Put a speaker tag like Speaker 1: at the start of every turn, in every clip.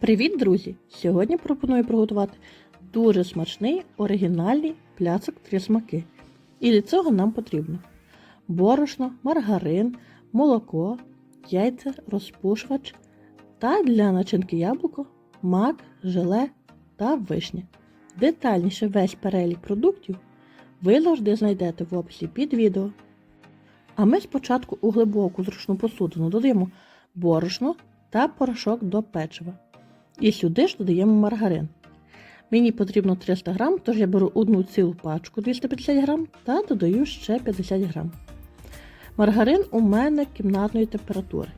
Speaker 1: Привіт, друзі! Сьогодні пропоную приготувати дуже смачний оригінальний пляцок три смаки. І для цього нам потрібно борошно, маргарин, молоко, яйця, розпушувач та для начинки яблуко, мак, желе та вишня. Детальніше весь перелік продуктів ви завжди знайдете в описі під відео. А ми спочатку у глибоку зручну посудину додаємо борошно та порошок до печива. І сюди ж додаємо маргарин. Мені потрібно 300 грам, тож я беру одну цілу пачку 250 грам та додаю ще 50 грам. Маргарин у мене кімнатної температури.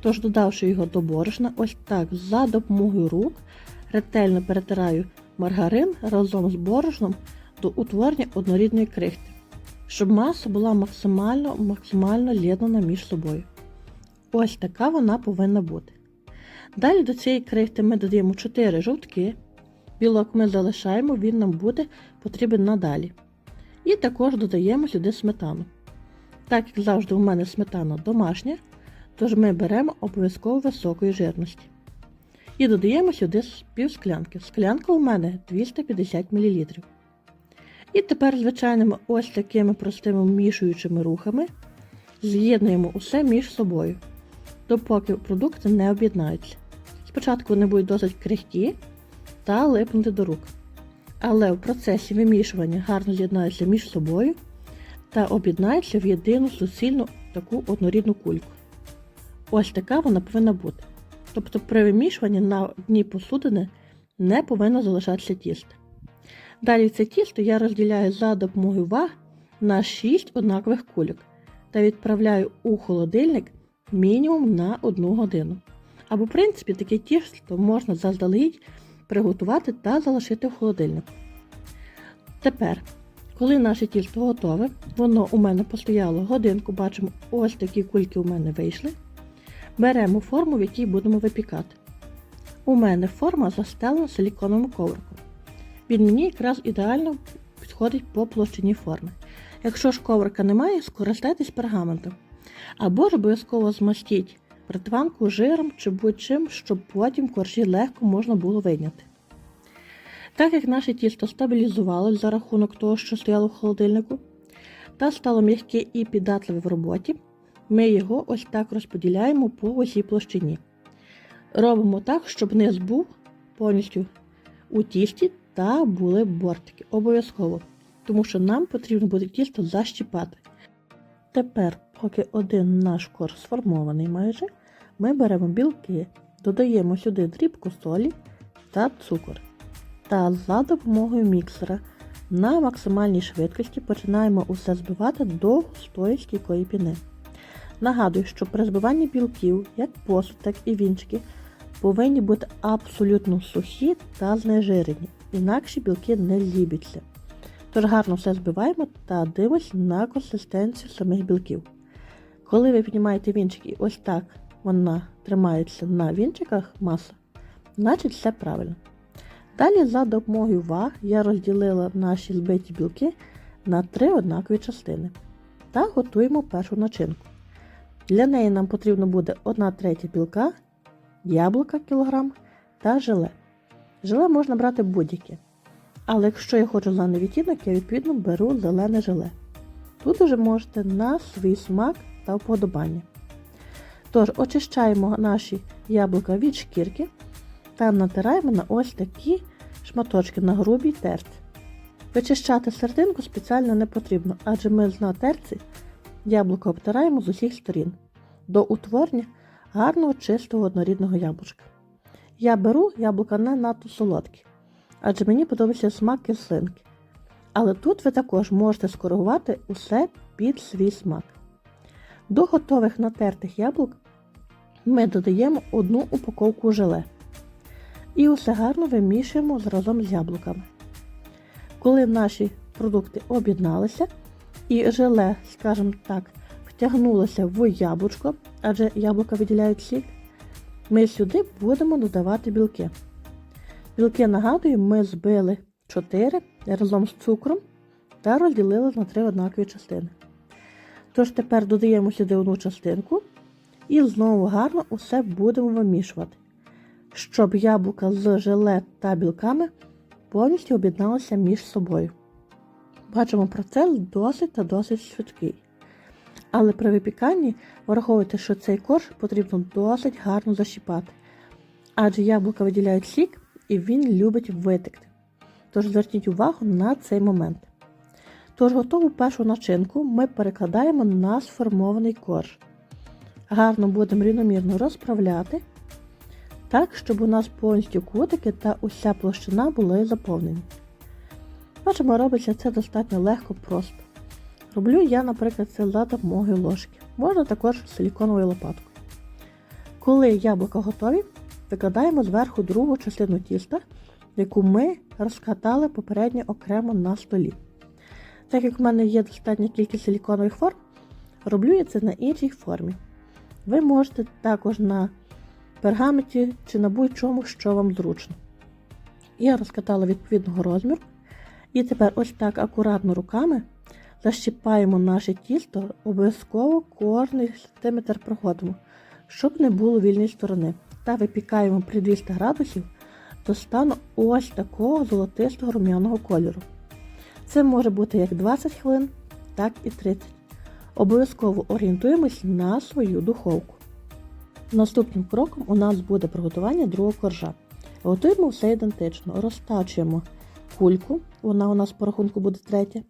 Speaker 1: Тож, додавши його до борошна, ось так за допомогою рук ретельно перетираю маргарин разом з борошном до утворення однорідної крихти, щоб маса була максимально максимально єднана між собою. Ось така вона повинна бути. Далі до цієї крихти ми додаємо 4 жовтки. Білок ми залишаємо, він нам буде потрібен надалі. І також додаємо сюди сметану. Так як завжди у мене сметана домашня, тож ми беремо обов'язково високої жирності. І додаємо сюди пів склянки. Склянка у мене 250 мл. І тепер звичайними ось такими простими вмішуючими рухами з'єднуємо усе між собою, допоки продукти не об'єднаються. Спочатку вони будуть досить крихкі та липнути до рук. Але в процесі вимішування гарно з'єднаються між собою та об'єднаються в єдину суцільну таку однорідну кульку. Ось така вона повинна бути. Тобто при вимішуванні на дні посудини не повинно залишатися тісто. Далі це тісто я розділяю за допомогою ваг на 6 однакових кульок та відправляю у холодильник мінімум на 1 годину. Або, в принципі, таке тісто можна заздалегідь приготувати та залишити в холодильнику. Тепер, коли наше тісто готове, воно у мене постояло годинку, бачимо, ось такі кульки у мене вийшли. Беремо форму, в якій будемо випікати. У мене форма застелена силіконовим ковриком. Він мені якраз ідеально підходить по площині форми. Якщо ж коврика немає, скористайтесь пергаментом. Або ж обов'язково змастіть притванку жиром чи будь-чим, щоб потім коржі легко можна було вийняти. Так як наше тісто стабілізувалось за рахунок того, що стояло в холодильнику, та стало м'яке і піддатливе в роботі, ми його ось так розподіляємо по усій площині. Робимо так, щоб низ був повністю у тісті та були бортики. Обов'язково, тому що нам потрібно буде тісто защіпати. Тепер, поки один наш корж сформований майже, ми беремо білки, додаємо сюди дрібку солі та цукор. Та за допомогою міксера на максимальній швидкості починаємо усе збивати до густої стійкої піни. Нагадую, що при збиванні білків, як посуд, так і вінчики, повинні бути абсолютно сухі та знежирені, інакше білки не зіб'ються. Тож гарно все збиваємо та дивимося на консистенцію самих білків. Коли ви піднімаєте вінчик і ось так вона тримається на вінчиках маса, значить все правильно. Далі за допомогою ваг я розділила наші збиті білки на три однакові частини та готуємо першу начинку. Для неї нам потрібно буде 1 третя білка, яблука кілограм та желе. Желе можна брати будь-яке. Але якщо я хочу зелений відтінок, я відповідно беру зелене желе. Тут вже можете на свій смак та вподобання. Тож, очищаємо наші яблука від шкірки та натираємо на ось такі шматочки на грубій терці. Вичищати серединку спеціально не потрібно, адже ми на терці яблуко обтираємо з усіх сторін до утворення гарного чистого однорідного яблучка. Я беру яблука не надто солодкі, адже мені подобається смак кислинки. Але тут ви також можете скоригувати усе під свій смак. До готових натертих яблук ми додаємо одну упаковку желе. І усе гарно вимішуємо разом з яблуками. Коли наші продукти об'єдналися і желе, скажімо так, втягнулося в яблучко, адже яблука виділяють сік, ми сюди будемо додавати білки. Білки, нагадую, ми збили 4 разом з цукром та розділили на 3 однакові частини. Тож тепер додаємо сюди одну частинку і знову гарно усе будемо вимішувати. щоб яблука з желе та білками повністю об'єдналися між собою. Бачимо, процес досить та досить швидкий. Але при випіканні враховуйте, що цей корж потрібно досить гарно защіпати, адже яблука виділяють сік і він любить витекти. Тож зверніть увагу на цей момент. Тож готову першу начинку ми перекладаємо на сформований корж. Гарно будемо рівномірно розправляти, так, щоб у нас повністю кутики та уся площина були заповнені. Бачимо, робиться це достатньо легко просто. Роблю я, наприклад, це за допомогою ложки. Можна також силіконовою лопаткою. Коли яблука готові, викладаємо зверху другу частину тіста, яку ми розкатали попередньо окремо на столі. Так як в мене є достатня кількість силіконових форм, роблю я це на іншій формі. Ви можете також на пергаменті чи на будь-чому, що вам зручно. Я розкатала відповідного розміру. І тепер ось так акуратно руками защіпаємо наше тісто, обов'язково кожний сантиметр проходимо, щоб не було вільної сторони. Та випікаємо при 200 градусів до стану ось такого золотистого рум'яного кольору. Це може бути як 20 хвилин, так і 30. Обов'язково орієнтуємось на свою духовку. Наступним кроком у нас буде приготування другого коржа. Готуємо все ідентично, розтачуємо кульку, вона у нас по рахунку буде третя.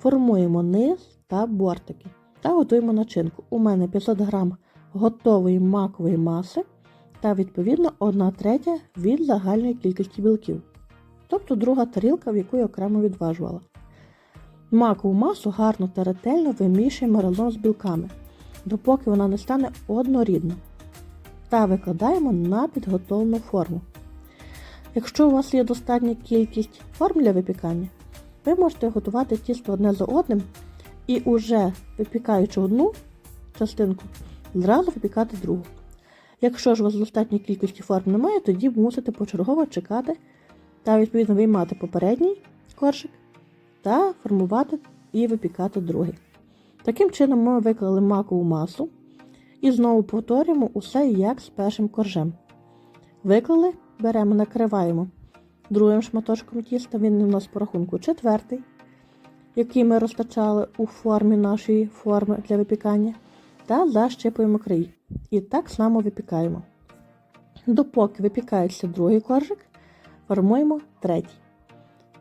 Speaker 1: Формуємо низ та бортики та готуємо начинку. У мене 500 г готової макової маси та відповідно 1 третя від загальної кількості білків. Тобто друга тарілка, в яку я окремо відважувала. Макову масу гарно та ретельно вимішуємо разом з білками, допоки вона не стане однорідна. Та викладаємо на підготовлену форму. Якщо у вас є достатня кількість форм для випікання, ви можете готувати тісто одне за одним і уже випікаючи одну частинку, зразу випікати другу. Якщо ж у вас достатньої кількості форм немає, тоді мусите почергово чекати та відповідно виймати попередній коржик та формувати і випікати другий. Таким чином ми виклали макову масу і знову повторюємо усе як з першим коржем. Виклали, беремо, накриваємо другим шматочком тіста, він у нас по рахунку четвертий, який ми розтачали у формі нашої форми для випікання, та защипуємо край. І так само випікаємо. Допоки випікається другий коржик, формуємо третій.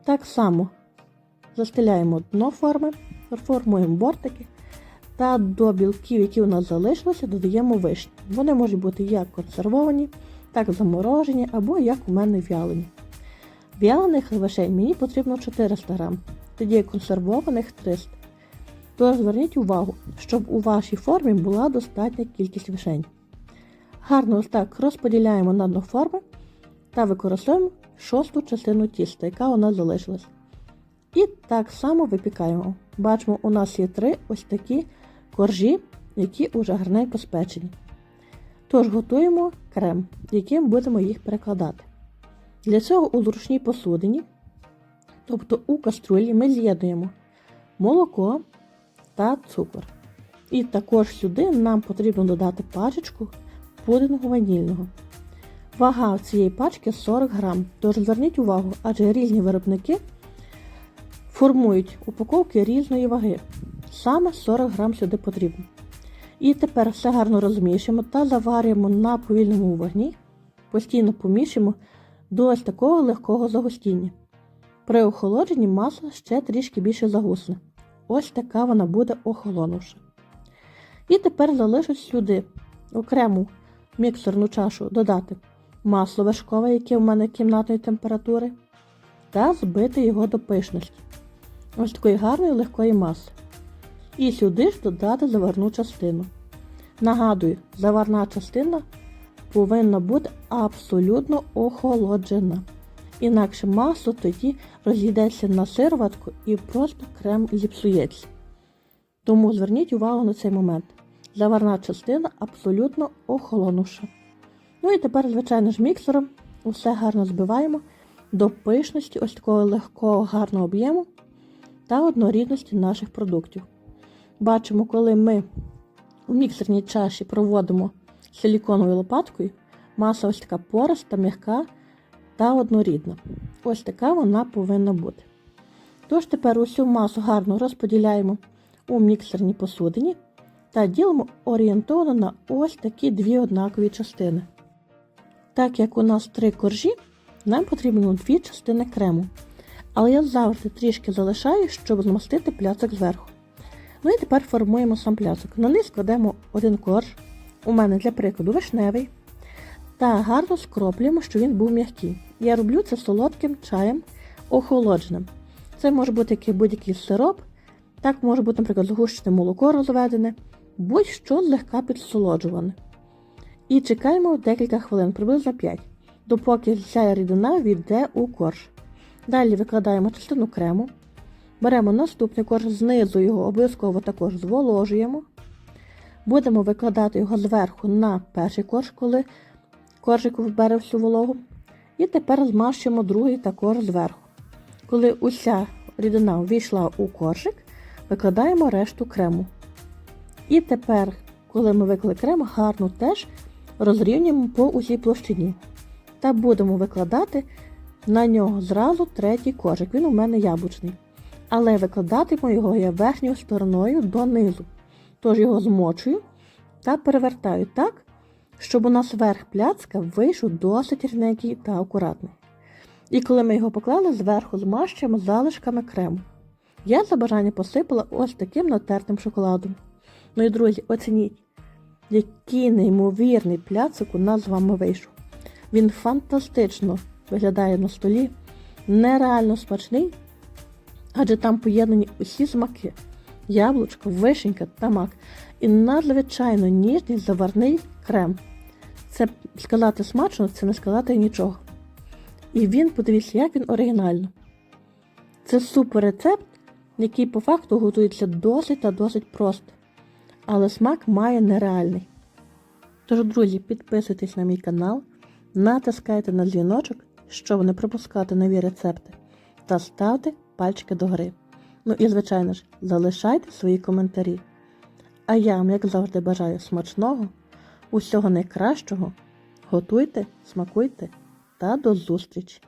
Speaker 1: Так само застеляємо дно форми, формуємо бортики та до білків, які у нас залишилися, додаємо вишні. Вони можуть бути як консервовані, так заморожені або як у мене в'ялені. В'ялених вишень мені потрібно 400 грам, тоді консервованих 300 Тож зверніть увагу, щоб у вашій формі була достатня кількість вишень. Гарно ось так розподіляємо на дно форми та використовуємо шосту частину тіста, яка у нас залишилась. І так само випікаємо. Бачимо, у нас є три ось такі коржі, які вже гарненько спечені. Тож готуємо крем, яким будемо їх перекладати. Для цього у зручній посудині, тобто у каструлі, ми з'єднуємо молоко та цукор. І також сюди нам потрібно додати пачечку пудингу ванільного. Вага цієї пачки 40 грам, тож зверніть увагу, адже різні виробники формують упаковки різної ваги. Саме 40 грам сюди потрібно. І тепер все гарно розмішуємо та заварюємо на повільному вогні, постійно помішуємо до ось такого легкого загустіння. При охолодженні маса ще трішки більше загусне. Ось така вона буде охолонувши. І тепер залишить сюди окрему міксерну чашу додати масло вершкове, яке в мене кімнатної температури, та збити його до пишності. Ось такої гарної легкої маси. І сюди ж додати заварну частину. Нагадую, заварна частина повинна бути абсолютно охолоджена. Інакше масло тоді розійдеться на сироватку і просто крем зіпсується. Тому зверніть увагу на цей момент. Заварна частина абсолютно охолонувша. Ну і тепер, звичайно ж, міксером усе гарно збиваємо до пишності ось такого легкого гарного об'єму та однорідності наших продуктів. Бачимо, коли ми у міксерній чаші проводимо силіконовою лопаткою, Маса ось така пориста, м'яка та однорідна. Ось така вона повинна бути. Тож тепер усю масу гарно розподіляємо у міксерній посудині та ділимо орієнтовно на ось такі дві однакові частини. Так як у нас три коржі, нам потрібно дві частини крему. Але я завжди трішки залишаю, щоб змастити пляцок зверху. Ну і тепер формуємо сам пляцок. На низ кладемо один корж, у мене для прикладу вишневий, та гарно скроплюємо, щоб він був м'який. Я роблю це солодким чаєм охолодженим. Це може бути будь-який сироп, так може бути, наприклад, згущене молоко розведене, будь-що злегка підсолоджуване. І чекаємо декілька хвилин, приблизно 5, допоки вся рідина війде у корж. Далі викладаємо частину крему, беремо наступний корж, знизу його обов'язково також зволожуємо. Будемо викладати його зверху на перший корж, коли коржик вбере всю вологу. І тепер змащуємо другий також зверху. Коли уся рідина ввійшла у коржик, викладаємо решту крему. І тепер, коли ми виклали крем, гарно теж розрівнюємо по усій площині. Та будемо викладати на нього зразу третій коржик. Він у мене яблучний. Але викладатиму його я верхньою стороною донизу. Тож його змочую та перевертаю так, щоб у нас верх пляцка вийшов досить рівненький та акуратний. І коли ми його поклали, зверху змащуємо залишками крему. Я за бажання посипала ось таким натертим шоколадом. Ну і друзі, оцініть, який неймовірний пляцик у нас з вами вийшов. Він фантастично виглядає на столі, нереально смачний, адже там поєднані усі смаки: яблучко, вишенька та мак. І надзвичайно ніжний заварний крем. Це сказати смачно, це не сказати нічого. І він, подивіться, як він оригінально. Це супер рецепт, який по факту готується досить та досить просто. Але смак має нереальний. Тож, друзі, підписуйтесь на мій канал, натискайте на дзвіночок, щоб не пропускати нові рецепти, та ставте пальчики догори. Ну і, звичайно ж, залишайте свої коментарі. А я вам, як завжди, бажаю смачного, усього найкращого. Готуйте, смакуйте та до зустрічі!